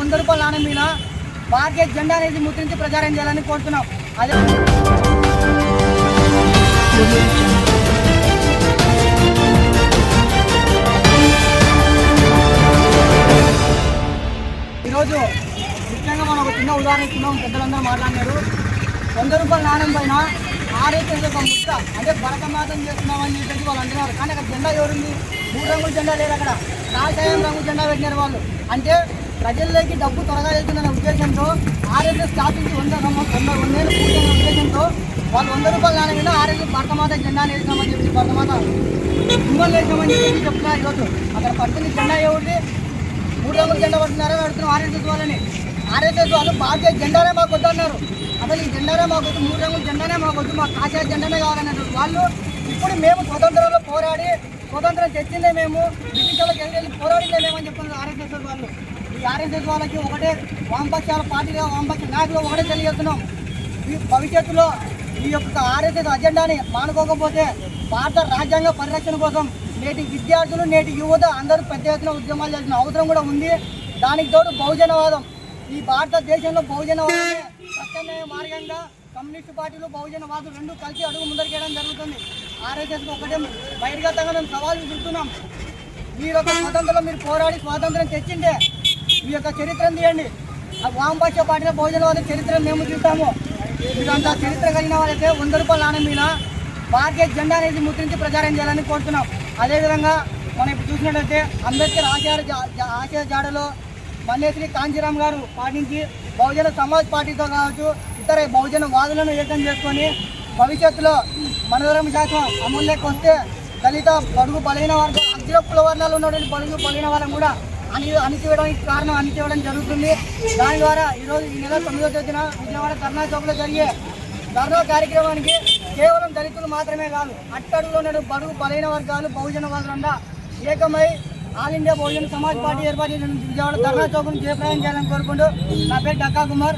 వంద రూపాయల నాణ్యం మీద భారతీయ జెండా అనేది ముద్రించి ప్రచారం చేయాలని కోరుతున్నాం. అదే ఈరోజు ముఖ్యంగా మనం ఒక చిన్న ఉదాహరణ ఇస్తున్నాం. పెద్దలందరూ మాట్లాడినారు. వంద రూపాయల నాణ్యం పైన ఆరైతే ఒక ముక్క అంటే భరతమాతం చేస్తున్నామని చెప్పేసి వాళ్ళు అంటున్నారు. కానీ అక్కడ జెండా ఎవరుంది? మూడు రంగుల జెండా లేదు అక్కడ? కాషాయం రంగు జెండా పెట్టినారు వాళ్ళు. అంటే ప్రజల్లోకి డబ్బు త్వరగా వెళ్తుందనే ఉద్దేశంతో ఆర్ఎస్ఎస్ స్థాపించి వంద వంద వందేళ్ళు పూర్తయిన ఉద్దేశంతో వాళ్ళు వంద రూపాయలు నాణ్యం మీద ఆర్ఎస్ఎస్ భరతమాత జెండా వేసామని చెప్పి భరతమాత సింబల్ వేసామని చెప్పి చెప్తున్నారు ఈరోజు. అక్కడ పడుతుంది జెండా ఎవరిది మూడు రంగుల జెండా పడుతున్నారని పెడుతున్నాం ఆర్ఎస్ఎస్ వాళ్ళని. ఆర్ఎస్ఎస్ వాళ్ళు భారతీయ జెండానే మాకు వద్దన్నారు అసలు ఈ జెండానే మాకు వద్దు మూడు రంగుల జెండానే మాకు వద్దు మాకు కాషాయ జెండానే కావాలన్నారు వాళ్ళు ఇప్పుడు మేము స్వతంత్రంలో పోరాడి స్వతంత్రం తెచ్చిందే మేము బ్రిటిష్ వాళ్ళకి వెళ్ళి పోరాడిందే మేమని చెప్తున్నారు ఆర్ఎస్ఎస్ వాళ్ళు. ఆర్ఎస్ఎస్ వాళ్ళకి ఒకటే వామపక్షాల పార్టీగా వామపక్ష నాయకులు ఒకటే తెలియజేస్తున్నాం. ఈ భవిష్యత్తులో ఈ యొక్క ఆర్ఎస్ఎస్ అజెండాని మానుకోకపోతే భారత రాజ్యాంగ పరిరక్షణ కోసం నేటి విద్యార్థులు నేటి యువత అందరూ పెద్ద ఎత్తున ఉద్యమాలు చేసిన అవసరం కూడా ఉంది. దానికి తోడు బహుజనవాదం. ఈ భారతదేశంలో బహుజనవాదమే ప్రత్యామ్నాయ మార్గంగా కమ్యూనిస్టు పార్టీలు బహుజనవాదులు రెండు కలిసి అడుగు ముందరికేయడం జరుగుతుంది. ఆర్ఎస్ఎస్ ఒకటే బహిర్గతంగా మేము సవాల్ విసురుతున్నాం. మీరు ఒక స్వాతంత్రంలో మీరు పోరాడి స్వాతంత్రం తెచ్చిండే మీ యొక్క చరిత్రను తీయండి. ఆ వామపక్ష భోజనం బహుజనవాద చరిత్రను మేము చూస్తాము మీరంతా చరిత్ర కలిగిన వాళ్ళైతే వంద రూపాయల నాణ్యం మీద భారతీయ జెండా అనేది ముద్రించి ప్రచారం చేయాలని కోరుతున్నాం. అదేవిధంగా మనం ఇప్పుడు చూసినట్లయితే అంబేద్కర్ ఆచార జా- జాడలో మల్లేశ్వరి కాంజీరామ్ గారు పాటించి బహుజన సమాజ్ పార్టీతో కావచ్చు ఇతర బహుజన వాదులను ఏకం చేసుకొని భవిష్యత్తులో మనోరమ శాఖ అమూల్యకి వస్తే దళిత బడుగు బలహీన వర్గం అగ్ర కుల వర్ణాలు ఉన్నటువంటి బడుగు బలహీన వాళ్ళని కూడా అని అణిచివేయడానికి కారణం అణిచివేయడం జరుగుతుంది. దాని ద్వారా ఈరోజు ఈ నెల తొమ్మిదో తేదీన విజయవాడ ధర్నా చౌక్లో జరిగే ధర్నా కార్యక్రమానికి కేవలం దళితులు మాత్రమే కాదు అట్టడుగులో నేడు బరువు బలైన వర్గాలు బహుజన వర్గాలంతా ఏకమై all India Bahujan Samaj party ఏర్పాటు విజయవాడ ధర్నా చౌక్ను జయప్రదం చేయాలని కోరుకుంటూ నా పేరు డక్కా కుమార్.